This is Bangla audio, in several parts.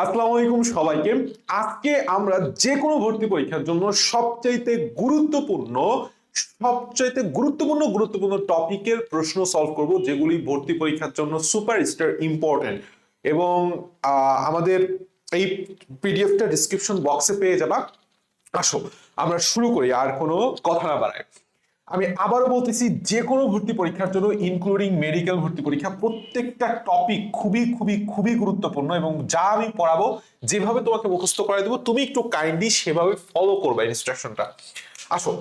আসসালামু আলাইকুম সবাইকে। আজকে আমরা যে কোনো ভর্তি পরীক্ষার জন্য সবচাইতে গুরুত্বপূর্ণ সবচাইতে গুরুত্বপূর্ণ গুরুত্বপূর্ণ টপিকের প্রশ্ন সলভ করব, যেগুলি ভর্তি পরীক্ষার জন্য সুপার স্টার ইম্পর্টেন্ট এবং আমাদের এই পিডিএফটা ডিসক্রিপশন বক্সে পেয়ে যাবা। আসো, আমরা শুরু করি, আর কোনো কথা না বাড়ায়। আমি আবারও বলতেছি যে কোনো ভর্তি পরীক্ষার জন্য ইনক্লুডিং মেডিকেল ভর্তি পরীক্ষা, প্রত্যেকটা টপিক খুবই খুবই খুবই গুরুত্বপূর্ণ এবং যা আমি পড়াবো, যেভাবে তোমাকে মুখস্থ করে দেবো, তুমি একটু কাইন্ডলি সেভাবে ফলো করবে ইনস্ট্রাকশনটা আসো,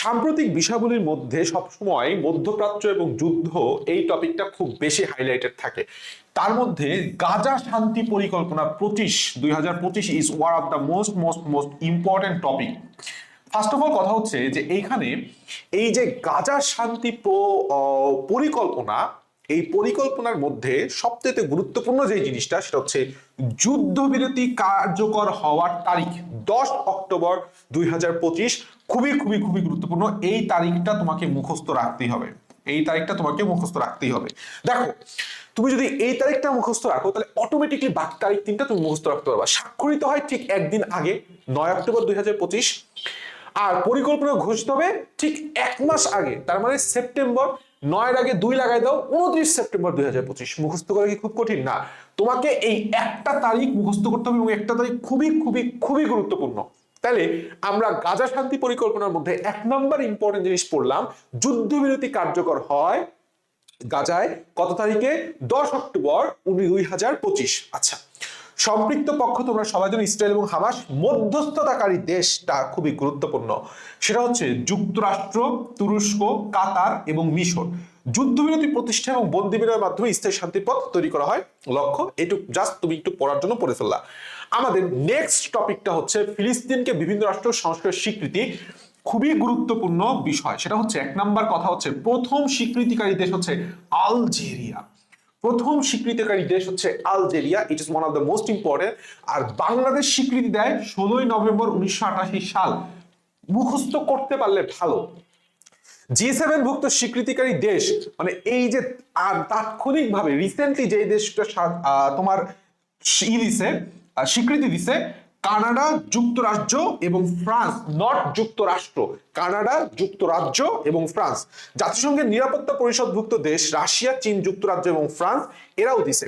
সাম্প্রতিক বিষয়গুলির মধ্যে সবসময় মধ্যপ্রাচ্য এবং যুদ্ধ এই টপিকটা খুব বেশি হাইলাইটেড থাকে। তার মধ্যে গাজা শান্তি পরিকল্পনা পঁচিশ, দুই হাজার পঁচিশ is one of the most most most important topic first of all কথা হচ্ছে যে এইখানে এই যে গাজা শান্তি পরিকল্পনা, এই পরিকল্পনার মধ্যে সবচেয়ে গুরুত্বপূর্ণ যে জিনিসটা সেটা হচ্ছে যুদ্ধবিরতি কার্যকর হওয়ার তারিখ, দশ অক্টোবর দুই হাজার পঁচিশ। খুবই খুবই খুবই গুরুত্বপূর্ণ। এই তারিখটা তোমাকে মুখস্থ রাখতেই হবে। এই তারিখটা তোমাকে মুখস্থ রাখতেই হবে। দেখো, তুমি যদি এই তারিখটা মুখস্থ রাখো, তাহলে অটোমেটিকলি বাকি তারিখ তিনটা তুমি মুখস্থ রাখতে পারবা। স্বাক্ষরিত হয় ঠিক একদিন আগে, নয় অক্টোবর দুই হাজার পঁচিশ। আর পরিকল্পনা ঘোষিত হবে ঠিক এক মাস আগে। তার মানে সেপ্টেম্বর নয়ের আগে দুই লাগাই দাও, উনত্রিশ সেপ্টেম্বর দুই হাজার পঁচিশ। মুখস্থ করা কি খুব কঠিন? না। তোমাকে এই একটা তারিখ মুখস্থ করতে হবে এবং একটা তারিখ খুবই খুবই খুবই গুরুত্বপূর্ণ। তাহলে আমরা গাজা শান্তি পরিকল্পনার মধ্যে এক নম্বর ইম্পর্টেন্ট জিনিস পড়লাম, যুদ্ধবিরতি কার্যকর হয় গাজায় কত তারিখে? দশ অক্টোবর উনি দুই হাজার পঁচিশ। আচ্ছা সম্পৃক্ত পক্ষ তোমরা সবাই জানো, ইসরায়েল এবং হামাস মধ্যস্থতাকারী দেশটা খুবই গুরুত্বপূর্ণ। সেটা হচ্ছে যুক্তরাষ্ট্র, তুরস্ক, কাতার এবং মিশর। যুদ্ধবিরতি প্রতিষ্ঠা এবং বন্দি বিনিময়ের মাধ্যমে স্থায়ী শান্তির পথ তৈরি করা হয়। লক্ষ্য এটুকু জাস্ট তুমি একটু পড়ার জন্য পড়ে ফেললা। আমাদের নেক্সট টপিকটা হচ্ছে ফিলিস্তিনকে বিভিন্ন রাষ্ট্র সংস্কারের স্বীকৃতি। খুবই গুরুত্বপূর্ণ বিষয়। সেটা হচ্ছে এক নাম্বার কথা হচ্ছে, প্রথম স্বীকৃতিকারী দেশ হচ্ছে আলজেরিয়া। প্রথম স্বীকৃতিকারী দেশ হচ্ছে Algeria it is one of the most important আর বাংলাদেশ স্বীকৃতি দেয় ষোলোই নভেম্বর উনিশশো আটাশি সাল। মুখস্থ করতে পারলে ভালো। জি সেভেন ভুক্ত স্বীকৃতিকারী দেশ মানে এই যে তাৎক্ষণিকভাবে রিসেন্টলি যে দেশটা তোমার ই দিছে স্বীকৃতি দিছে কানাডা যুক্তরাজ্য এবং ফ্রান্স নট যুক্তরাষ্ট্র। কানাডা যুক্তরাজ্য এবং ফ্রান্স। জাতিসংঘের নিরাপত্তা পরিষদভুক্ত দেশ রাশিয়া, চীন, যুক্তরাজ্য এবং ফ্রান্স, এরাও দিছে।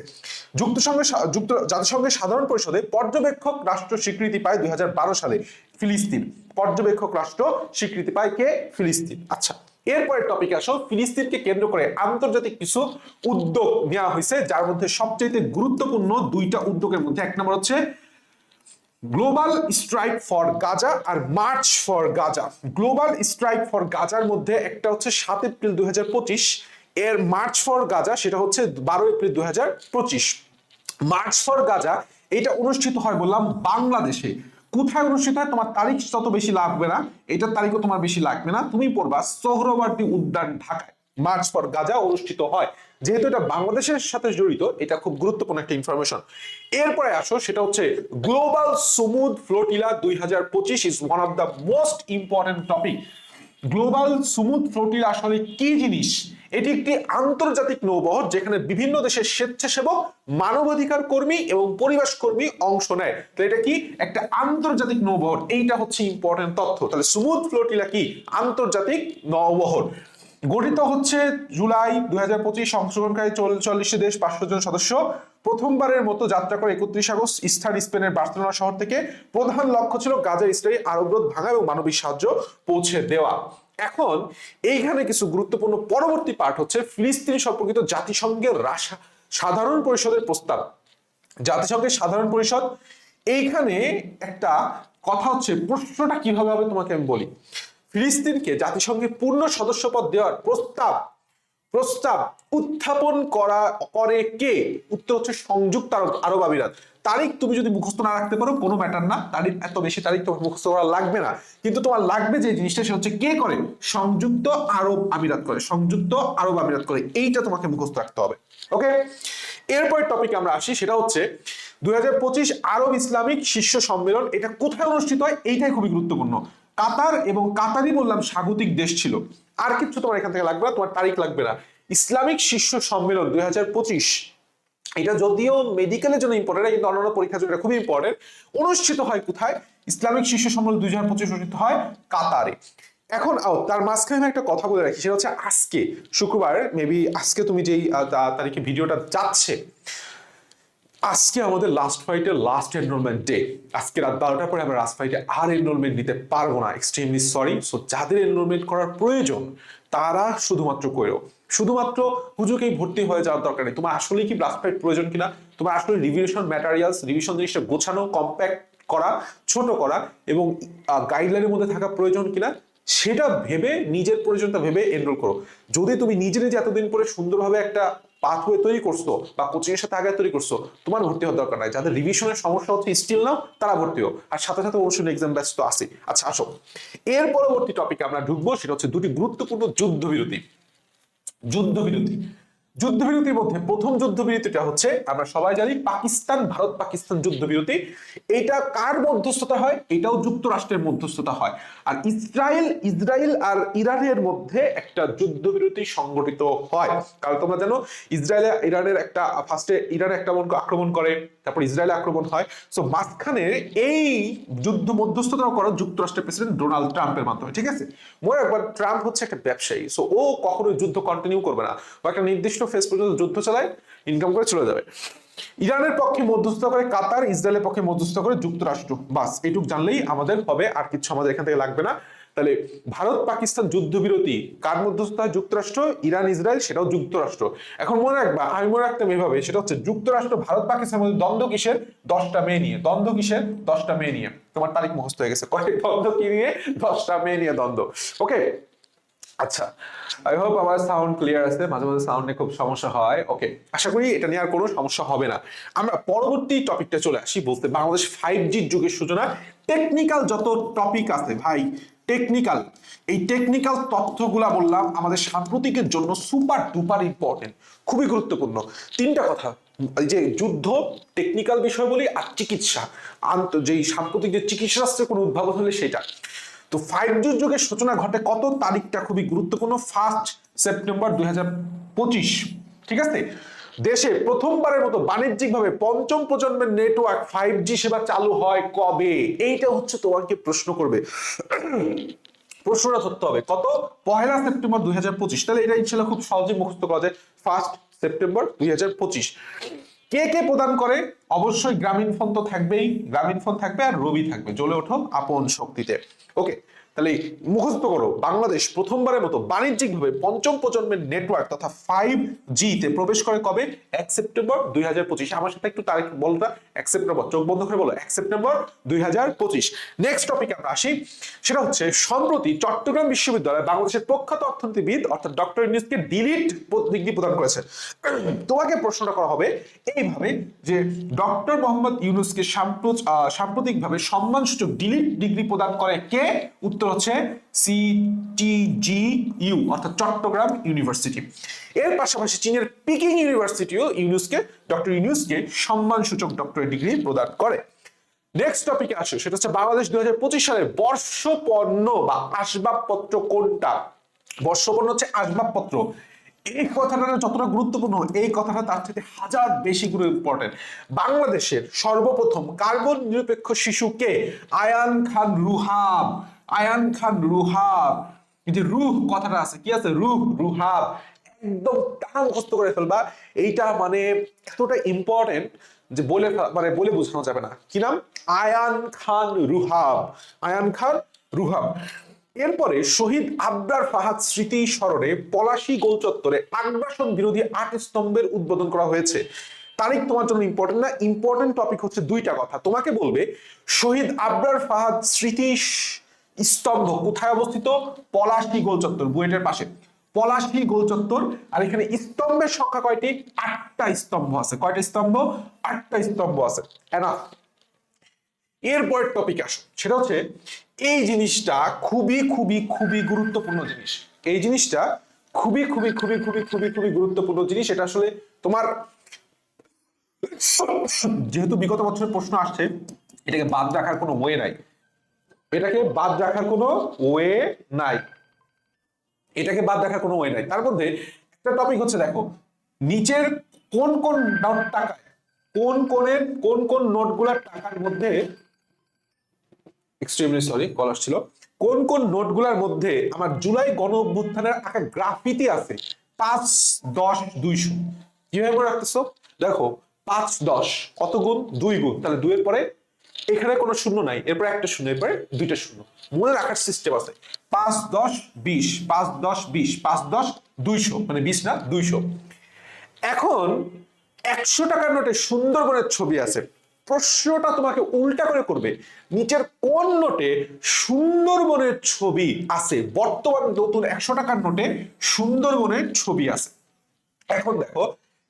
যুক্তসংঘের যুক্ত জাতিসংঘের সাধারণ পরিষদে পর্যবেক্ষক রাষ্ট্র স্বীকৃতি পায় দুই হাজার বারো সালে ফিলিস্তিন। পর্যবেক্ষক রাষ্ট্র স্বীকৃতি পায় কে? ফিলিস্তিন। আচ্ছা এরপরের টপিক আসো। ফিলিস্তিনকে কেন্দ্র করে আন্তর্জাতিক কিছু উদ্যোগ নেওয়া হয়েছে, যার মধ্যে সবচেয়ে গুরুত্বপূর্ণ দুইটা উদ্যোগের মধ্যে এক নম্বর হচ্ছে global strike for Gaza R march for Gaza global strike for গাজার মধ্যে একটা হচ্ছে সাত এপ্রিল দুই এর মার্চ ফর গাজা সেটা হচ্ছে বারো এপ্রিল দুই হাজার পঁচিশ। মার্চ ফর গাজা এটা অনুষ্ঠিত হয় বললাম বাংলাদেশে। কোথায় অনুষ্ঠিত হয়? তোমার তারিখ তত বেশি লাগবে না, এটার তারিখও তোমার বেশি লাগবে না। তুমি পড়বা সোহরওয়ার্দী উদ্যান, ঢাকায়। মার্চ ফর গাজা অনুষ্ঠিত হয়। যেহেতু এটা বাংলাদেশের সাথে জড়িত, এটা খুব গুরুত্বপূর্ণ একটা ইনফরমেশন এরপরে আসো, সেটা হচ্ছে গ্লোবাল সুমুদ ফ্লোটিলা দুই হাজার পঁচিশ is one of the most important topic Global Sumud Flotilla আসলে কি জিনিস? এটি একটি আন্তর্জাতিক নৌবহর যেখানে বিভিন্ন দেশের স্বেচ্ছাসেবক, মানবাধিকার কর্মী এবং পরিবেশ কর্মী অংশ নেয়। তো এটা কি? একটা আন্তর্জাতিক নৌবহর। এইটা হচ্ছে ইম্পর্টেন্ট তথ্য। তাহলে সুমুদ ফ্লোটিলা কি? আন্তর্জাতিক নৌবহর। গঠিত হচ্ছে জুলাই দু হাজার পঁচিশ অংশগ্রহণকারী চল্লিশটি দেশ, পাঁচশো জন সদস্য। প্রথমবারের মতো যাত্রা করে একত্রিশ আগস্ট স্থান স্পেনের বার্সেলোনা শহর থেকে প্রধান লক্ষ্য ছিল গাজা ইসরায়েলি আরবরোধ ভাঙা এবং মানবিক সাহায্য পৌঁছে দেওয়া। এখন এইখানে কিছু গুরুত্বপূর্ণ পরবর্তী পার্ট হচ্ছে ফিলিস্তিনি সম্পর্কিত জাতিসংঘের রাসা- সাধারণ পরিষদের প্রস্তাব। জাতিসংঘের সাধারণ পরিষদ, এইখানে একটা কথা হচ্ছে, প্রশ্নটা কীভাবে হবে তোমাকে আমি বলি। ফিলিস্তিনকে জাতিসংঘের পূর্ণ সদস্যপদ দেওয়ার প্রস্তাব প্রস্তাব উত্থাপন করা, করে কে? উত্তর হচ্ছে সংযুক্ত আরব আমিরাত। তারিখ তুমি যদি মুখস্থ না রাখতে পারো, কোনো ম্যাটার না। তারিখ, এত বেশি তারিখ তোমার মুখস্থ করা লাগবে না। কিন্তু তোমার লাগবে যে জিনিসটা সে হচ্ছে কে করে? সংযুক্ত আরব আমিরাত করে। সংযুক্ত আরব আমিরাত করে। এইটা তোমাকে মুখস্থ রাখতে হবে। ওকে? এরপরের টপিকে আমরা আসি, সেটা হচ্ছে দুই হাজার পঁচিশ আরব ইসলামিক শীর্ষ সম্মেলন, এটা কোথায় অনুষ্ঠিত হয়? এইটাই খুবই গুরুত্বপূর্ণ। কাতার এবং কাতারই বললাম স্বাগতিক দেশ ছিল। আর কিছু তোমার এখান থেকে লাগবে না, তোমার তারিখ লাগবে না। ইসলামিক শীর্ষ সম্মেলন দু হাজার পঁচিশ, এটা যদিও মেডিকেলের জন্য ইম্পর্টেন্ট কিন্তু অন্যান্য পরীক্ষার জন্য খুবই ইম্পর্টেন্ট অনুষ্ঠিত হয় কোথায়? ইসলামিক শীর্ষ সম্মেলন দুই হাজার পঁচিশ অনুষ্ঠিত হয় কাতারে। এখন তার মাঝখানে আমি একটা কথা বলে রাখি, সেটা হচ্ছে আজকে, শুক্রবার মেবি আজকে তুমি যেই তারিখে ভিডিওটা যাচ্ছে আজকে আমাদের লাস্ট ফাইটের লাস্ট এনরোলমেন্ট ডে আজকে রাত বারোটার পরে আমরা লাস্ট ফাইটে আর এনরোলমেন্ট নিতে পারব না। এক্সট্রিমলি সরি সো যাদের এনরোলমেন্ট করার প্রয়োজন, তারা শুধুমাত্র করেও শুধুমাত্র হুজুকেই ভর্তি হয়ে যাওয়ার দরকার নেই। তোমার আসলে কি লাস্ট ফাইট প্রয়োজন কিনা? তোমার আসলে রিভিশন ম্যাটেরিয়ালস রিভিশন জিনিসটা গোছানো কম্প্যাক্ট করা, ছোট করা এবং গাইডলাইনের মধ্যে থাকা প্রয়োজন কিনা, সেটা ভেবে, নিজের প্রয়োজনটা ভেবে এনরোল করো। যদি তুমি নিজে নিজে এতদিন পরে সুন্দরভাবে একটা পাথওয়ে তৈরি করছ বা কোচিং এর সাথে আগে তৈরি করছ, তোমার ভর্তি হওয়ার দরকার নাই। যাদের রিভিশনের সমস্যা হচ্ছে স্টিল নাও তারা ভর্তি হোক আর সাথে সাথে অবশ্যই এক্সাম ব্যাচ তো আছে আচ্ছা আসো। এর পরবর্তী টপিকে আমরা ঢুকবো, সেটা হচ্ছে দুটি গুরুত্বপূর্ণ যুদ্ধবিরতি। যুদ্ধবিরতি। যুদ্ধবিরতির মধ্যে প্রথম যুদ্ধবিরতিটা হচ্ছে, আমরা সবাই জানি পাকিস্তান, ভারত, পাকিস্তান যুদ্ধবিরতি। এটা কার মধ্যস্থতা হয়? এটাও যুক্তরাষ্ট্রের মধ্যস্থতা হয়। আর ইসরায়েল ইসরায়েল আর ইরানের মধ্যে একটা যুদ্ধবিরতি সংগঠিত হয়। কারণ তোমরা জানো, ইসরায়েল ইরানের একটা, ফার্স্টে ইরান একটা মনকে আক্রমণ করে, তারপর ইসরায়েল আক্রমণ হয়। সো মাঝখানে এই যুদ্ধ মধ্যস্থতা করা যুক্তরাষ্ট্রের প্রেসিডেন্ট ডোনাল্ড ট্রাম্পের মাধ্যমে, ঠিক আছে? মনে একবার ট্রাম্প হচ্ছে একটা ব্যবসায়ী। সো ও কখনোই যুদ্ধ কন্টিনিউ করবে না। ও একটা নির্দিষ্ট ফেস পর্যন্ত যুদ্ধ চালায় ইনকাম করে চলে যাবে। ইরানের পক্ষে মধ্যস্থতা করে কাতার, ইসরায়েলের পক্ষে মধ্যস্থতা করে যুক্তরাষ্ট্র। বাস, এটুক জানলেই আমাদের হবে, আর কিছু আমাদের এখান থেকে লাগবে না। তাহলে ভারত, পাকিস্তান যুদ্ধবিরতি, কার মধ্যস্থতা? যুক্তরাষ্ট্র, ইরান, ইসরায়েল, সেটাও যুক্তরাষ্ট্র। এখন মনে রাখবা, আমি মনে রাখতাম এভাবে, সেটা হচ্ছে যুক্তরাষ্ট্র, ভারত পাকিস্তানের মধ্যে দ্বন্দ্ব কিসের? দশটা মেয়ে নিয়ে। দ্বন্দ্ব কিসের? দশটা মেয়ে নিয়ে। তোমার তারিখ মুখস্থ হয়ে গেছে। কয়েক দ্বন্দ্ব কি নিয়ে? দশটা মেয়ে নিয়ে দ্বন্দ্ব। ওকে আচ্ছা আই হোপ আমার সাউন্ড ক্লিয়ার আছে, মাঝে মাঝে সাউন্ডে খুব সমস্যা হয়। ওকে আশা করি এটা নিয়ে আর কোনো সমস্যা হবে না। আমরা পরবর্তী টপিকটা চলে আসি বলতে, বাংলাদেশ ফাইভ জির যুগের সূচনা। টেকনিক্যাল যত টপিক আছে, ভাই টেকনিক্যাল এই টেকনিক্যাল তথ্যগুলা বললাম, আমাদের সাম্প্রতিকের জন্য সুপার ডুপার ইম্পর্টেন্ট খুবই গুরুত্বপূর্ণ। তিনটা কথা যে যুদ্ধ টেকনিক্যাল বিষয় বলি, আর চিকিৎসা। আন্ত, যেই সাম্প্রতিক যে চিকিৎসা কোনো উদ্ভাবন হলে সেটা। তো ফাইভ জি যুগের সূচনা ঘটে কত তারিখটা খুবই গুরুত্বপূর্ণ? ফার্স্ট সেপ্টেম্বর দুই হাজার পঁচিশ। ঠিক আছে? দেশে প্রথমবারের মতো বাণিজ্যিকভাবে পঞ্চম প্রজন্মের নেটওয়ার্ক ফাইভ জি সেবা চালু হয় কবে? এইটা হচ্ছে তোমাকে প্রশ্ন করবে। প্রশ্নটা ধরতে হবে। কত? পহেলা সেপ্টেম্বর দুই হাজার পঁচিশ। তাহলে এটা ইনশাল্লাহ খুব সহজে মুখস্থ করা যায়। ফার্স্ট সেপ্টেম্বর দুই হাজার পঁচিশ। কে কে প্রদান করে? অবশ্যই গ্রামীণ ফোন তো থাকবেই। গ্রামীণ ফোন থাকবে আর রবি থাকবে। জ্বলে ওঠো আপন শক্তিতে। ওকে তাহলে মুখস্থ করো, বাংলাদেশ প্রথমবারের মতো বাণিজ্যিকভাবে পঞ্চম প্রজন্মের নেটওয়ার্ক তথা ফাইভ তে প্রবেশ করে কবে? এক সেপ্টেম্বর দুই হাজার পঁচিশ। আমার সাথে একটু তারিখ বলটা এক সেপ্টেম্বর, চোখ বন্ধ করে বলো। এক সেপ্টেম্বর দুই হাজার পঁচিশ। নেক্সট টপিকে আমরা আসি। সেটা হচ্ছে, সম্প্রতি চট্টগ্রাম বিশ্ববিদ্যালয় বাংলাদেশের প্রখ্যাত অর্থনীতিবিদ অর্থাৎ ডক্টর ইউনিসকে ডিলিট ডিগ্রি প্রদান করেছে। তোমাকে প্রশ্নটা করা হবে এইভাবে যে ডক্টর মোহাম্মদ ইউনুসকে সাম্প্রতিকভাবে সম্মানসূচক ডিলিট ডিগ্রি প্রদান করে কে? উত্তর হচ্ছে সিটিজিইউ অর্থাৎ চট্টগ্রাম ইউনিভার্সিটি। এর পাশাপাশি চীনের পিকিং ইউনিভার্সিটিও ইউনুসকে ডক্টর ইউনুসকে সম্মানসূচক ডক্টরেট ডিগ্রি প্রদান করে। নেক্সট টপিকে আসে, সেটা হচ্ছে বাংলাদেশ দুই সালের বর্ষপণ্য বা আসবাবপত্র কোনটা? বর্ষপণ্য হচ্ছে আসবাবপত্র। এই কথাটা যতটা গুরুত্বপূর্ণ, এই কথাটা তার থেকে হাজার বেশি গুরু ইম্পর্টেন্ট বাংলাদেশের সর্বপ্রথম কার্বন নিরপেক্ষ শিশুকে আয়ান খান রুহাব আয়ান খান রুহাব। এই যে রুহ কথাটা আছে, কি আছে? রুহ, রুহাব। একদম টানা মুখস্থ করে ফেলবা। এইটা মানে এতটা ইম্পর্টেন্ট যে বলে মানে বলে বোঝানো যাবে না। কি নাম? আয়ান খান রুহাব। আয়ান খান রুহাব। এরপরে শহীদ আবদার ফাহাদ স্মৃতি স্মরণে পলাশী গোল চত্বরে আগ্রাসন বিরোধী আট স্তম্ভের উদ্বোধন করা হয়েছে। তারিখ তোমার জন্য ইম্পর্টেন্ট না? ইম্পর্টেন্ট টপিক হচ্ছে দুইটা কথা। তোমাকে বলবে, শহীদ আবরার ফাহাদ স্মৃতি স্তম্ভ। কোথায় অবস্থিত? পলাশী গোল চত্বর, বুয়েটের পাশে। পলাশী গোল চত্বর, আর এখানে স্তম্ভের সংখ্যা কয়টি? আটটা স্তম্ভ আছে। কয়টা স্তম্ভ? আটটা স্তম্ভ আছে। এরপরের টপিক আসো সেটা হচ্ছে, এই জিনিসটা খুবই খুবই খুবই গুরুত্বপূর্ণ জিনিস। এই জিনিসটা খুবই খুবই খুবই খুবই খুবই খুবই গুরুত্বপূর্ণ জিনিস। এটা আসলে তোমার যেহেতু বিগত বছরের প্রশ্ন আসছে, এটাকে বাদ রাখার কোনো ওয়ে নাই। এটাকে বাদ রাখার কোনো ওয়ে নাই। এটাকে বাদ রাখার কোনো ওয়ে নাই। তার মধ্যে একটা টপিক হচ্ছে, দেখো, নিচের কোন কোন নোট টাকায়, কোন কোনের কোন কোন নোটগুলোর টাকার মধ্যে এক্সট্রিমলি সরি কলার ছিল কোন কোন নোটগুলোর মধ্যে আমার জুলাই গণ অভ্যুত্থানের আঁকা গ্রাফিতি আছে, পাঁচ, দশ, দুইশো। কীভাবে রাখতেছো? দেখো, পাঁচ, দশ, কত গুণ? দুই গুণ। তাহলে দুইয়ের পরে এখানে কোনো শূন্য নাই, এরপরে একটা শূন্য, এরপরে দুইটা শূন্য। মনে রাখার সিস্টেম আছে। পাঁচ, দশ, বিশ, পাঁচ, দশ, বিশ, পাঁচ, দশ, দুইশো মানে বিশ না, দুইশো। এখন একশো টাকার নোটে সুন্দরবনের ছবি আছে। প্রশ্নটা তোমাকে উল্টা করে করবে। নিচের কোন নোটে সুন্দরবনের ছবি আছে? বর্তমান নতুন একশো টাকার নোটে সুন্দরবনের ছবি আছে। এখন দেখো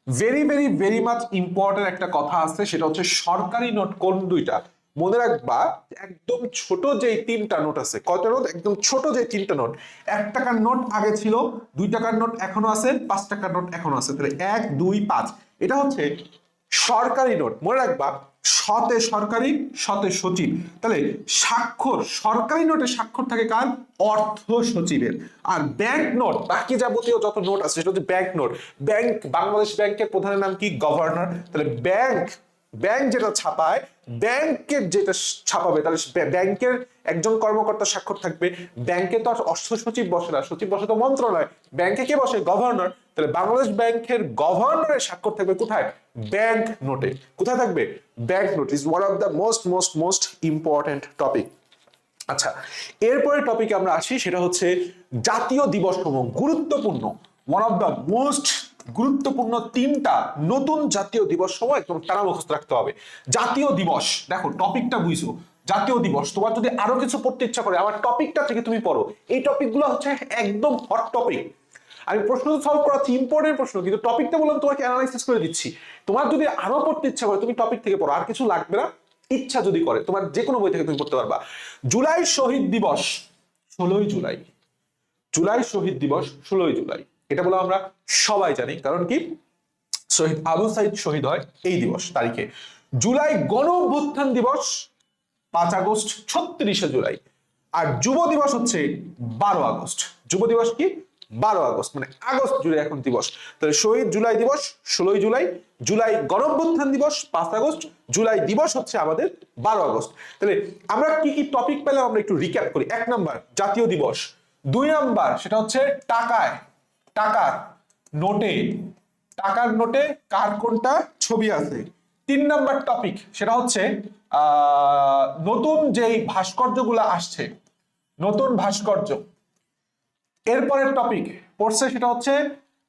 very very very much important একটা কথা আছে, সেটা হচ্ছে সরকারি নোট কোন দুইটা? মনে রাখবা, একদম ছোট যে তিনটা নোট আছে, কয়টা নোট? একদম ছোট যে তিনটা নোট, এক টাকার নোট আগে ছিল, দুই টাকার নোট এখনও আছে, পাঁচ টাকার নোট এখনও আছে, তাহলে এক, দুই, পাঁচ। এটা হচ্ছে সরকারি নোট। মনে রাখবা, সতে সরকারি, সতে সচিব। তাহলে স্বাক্ষর, সরকারি নোটে স্বাক্ষর থাকে কার? অর্থ সচিবের। আর ব্যাংক নোট, বাকি যাবতীয় যত নোট আছে, সেটা হচ্ছে ব্যাংক নোট। ব্যাংক, বাংলাদেশ ব্যাংকের প্রধানের নাম কি? গভর্নর। তাহলে ব্যাংক ব্যাংক যেটা ছাপায়, ব্যাংকের যেটা ছাপাবে, তাহলে ব্যাংকের একজন কর্মকর্তা স্বাক্ষর থাকবে। ব্যাংকে তো আর অর্থ সচিব বসে না। সচিব বসে তো মন্ত্রণালয়। ব্যাংকে কে বসে? গভর্নর। তাহলে বাংলাদেশ ব্যাংকের গভর্নরের স্বাক্ষর থাকবে কোথায়? ব্যাংক নোটে। কোথায় থাকবে? Bank note is one of the most most most important topic আচ্ছা এরপরে টপিকে আমরা আসি, সেটা হচ্ছে জাতীয় দিবস সমূহ, গুরুত্বপূর্ণ। ওয়ান অফ দ্য মোস্ট গুরুত্বপূর্ণ তিনটা নতুন জাতীয় দিবস সমূহ একদম তারা মুখস্থ রাখতে হবে। জাতীয় দিবস, দেখো টপিকটা বুঝছ জাতীয় দিবস, তোমার যদি আরও কিছু পড়তে ইচ্ছা করে, আমার টপিকটা থেকে তুমি পড়ো। এই টপিকগুলো হচ্ছে একদম হট টপিক আমি প্রশ্ন তো সলভ করা হচ্ছে ইম্পর্টেন্ট প্রশ্ন, কিন্তু টপিকটা বললাম, তোমাকে অ্যানালাইসিস করে দিচ্ছি। তোমার যদি আরও পড়তে ইচ্ছা করে, তুমি টপিক থেকে পড়ো, আর কিছু লাগবে না, ইচ্ছা যদি করে, তোমার যে কোনো বই থেকে তুমি পড়তে পারবা। জুলাই শহীদ দিবস, ষোলোই জুলাই। জুলাই শহীদ দিবস, ষোলোই জুলাই। এটা বলে আমরা সবাই জানি, কারণ কি? শহীদ, আবু সাইদ শহীদ হয় এই দিবস, তারিখে। জুলাই গণ অভ্যুত্থান দিবস, পাঁচ আগস্ট, ছত্রিশে জুলাই। আর যুব দিবস হচ্ছে বারো আগস্ট। যুব দিবস কি? বারো আগস্ট মানে আগস্ট জুলাই এখন দিবস। তাহলে শহীদ জুলাই দিবস, ষোলোই জুলাই জুলাই গণঅভ্যুত্থান দিবস, পাঁচ আগস্ট, জুলাই দিবস হচ্ছে আমাদের বারো আগস্ট। তাহলে আমরা কি কি টপিক পেলাম আমরা একটু রিক্যাপ করি। এক নাম্বার, জাতীয় দিবস। দুই নাম্বার, সেটা হচ্ছে টাকায়, টাকার নোটে টাকার নোটে কার কোনটা ছবি আছে? তিন নাম্বার টপিক সেটা হচ্ছে নতুন যেই ভাস্কর্যগুলো আসছে, নতুন ভাস্কর্য এরপরের টপিক পড়ছে সেটা হচ্ছে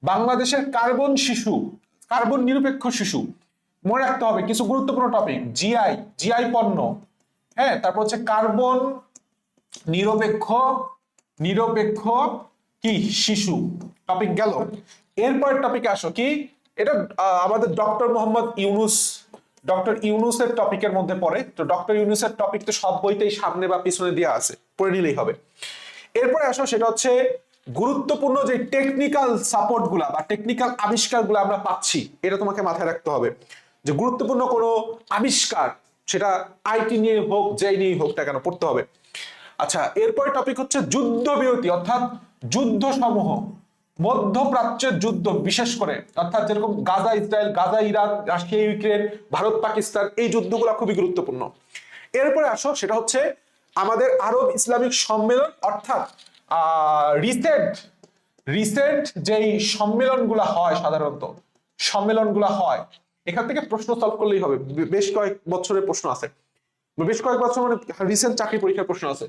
বাংলাদেশের কার্বন শিশু, কার্বন নিরপেক্ষ শিশু। মনে রাখতে হবে, কিছু গুরুত্বপূর্ণ টপিক জিআই জিআই পণ্য। হ্যাঁ তারপর হচ্ছে কার্বন নিরপেক্ষ নিরপেক্ষ কি? শিশু। টপিক গেল। এরপরের টপিকে আসো কি? এটা আমাদের ডক্টর মোহাম্মদ ইউনুস ডক্টর ইউনুসের টপিকের মধ্যে পড়ে। তো ডক্টর ইউনুসের টপিক তো সব বইতেই সামনে বা পিছনে দেওয়া আছে, পড়ে নিলেই হবে। এরপরে আসো, সেটা হচ্ছে গুরুত্বপূর্ণ যে টেকনিক্যাল সাপোর্টগুলা বা টেকনিক্যাল আবিষ্কারগুলা আমরা পাচ্ছি, এটা তোমাকে মাথায় রাখতে হবে। যে গুরুত্বপূর্ণ কোনো আবিষ্কার, সেটা আইটি নিয়ে হোক, যেই নিয়ে হোক না কেন, পড়তে হবে। আচ্ছা এরপরে টপিক হচ্ছে যুদ্ধ বিরতি অর্থাৎ যুদ্ধ সমূহ মধ্যপ্রাচ্যের যুদ্ধ, বিশেষ করে, অর্থাৎ যেরকম Gaza, Israel, Gaza, Iran, Russia, Ukraine, Bharat, Pakistan, এই যুদ্ধগুলো খুবই গুরুত্বপূর্ণ। এরপরে আসো, সেটা হচ্ছে আমাদের আরব ইসলামিক সম্মেলন, অর্থাৎ রিসেন্ট রিসেন্ট যেই সম্মেলনগুলো হয় সাধারণত, সম্মেলনগুলো হয়, এখান থেকে প্রশ্ন সলভ করলেই হবে। বেশ কয়েক বছরের প্রশ্ন আছে। বেশ কয়েক বছর মানে রিসেন্ট চাকরি পরীক্ষার প্রশ্ন আছে।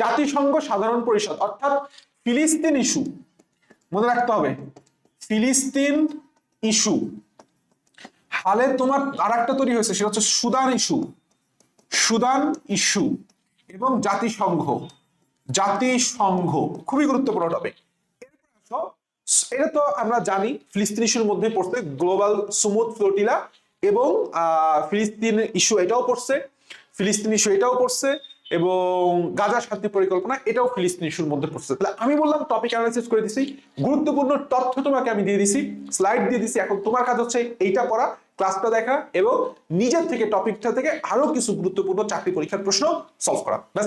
জাতিসংঘ সাধারণ পরিষদ, অর্থাৎ ফিলিস্তিন ইস্যু মনে রাখতে হবে, ফিলিস্তিন ইস্যু হালে তোমার আর একটা তৈরি হয়েছে, সেটা হচ্ছে সুদান ইস্যু সুদান ইস্যু এবং জাতিসংঘ। জাতিসংঘ, খুবই গুরুত্বপূর্ণ টপিক এটা তো আমরা জানি, ফিলিস্তিন ইস্যুর মধ্যে পড়ছে গ্লোবাল সুমুদ ফ্লোটিলা এবং ফিলিস্তিন ইস্যু এটাও পড়ছে, ফিলিস্তিন ইস্যু এটাও পড়ছে এবং গাজা শান্তি পরিকল্পনা এটাও ফিলিস্তিন ইস্যুর মধ্যে পড়ছে। তাহলে আমি বললাম টপিক অ্যানালাইসিস করে দিছি, গুরুত্বপূর্ণ তথ্য তোমাকে আমি দিয়ে দিছি স্লাইড দিয়ে দিছি, এখন তোমার কাজ হচ্ছে এইটা পড়া ক্লাসটা দেখা এবং নিজের থেকে টপিকটা থেকে আরও কিছু গুরুত্বপূর্ণ চাকরি পরীক্ষার প্রশ্ন সলভ করা। ব্যাস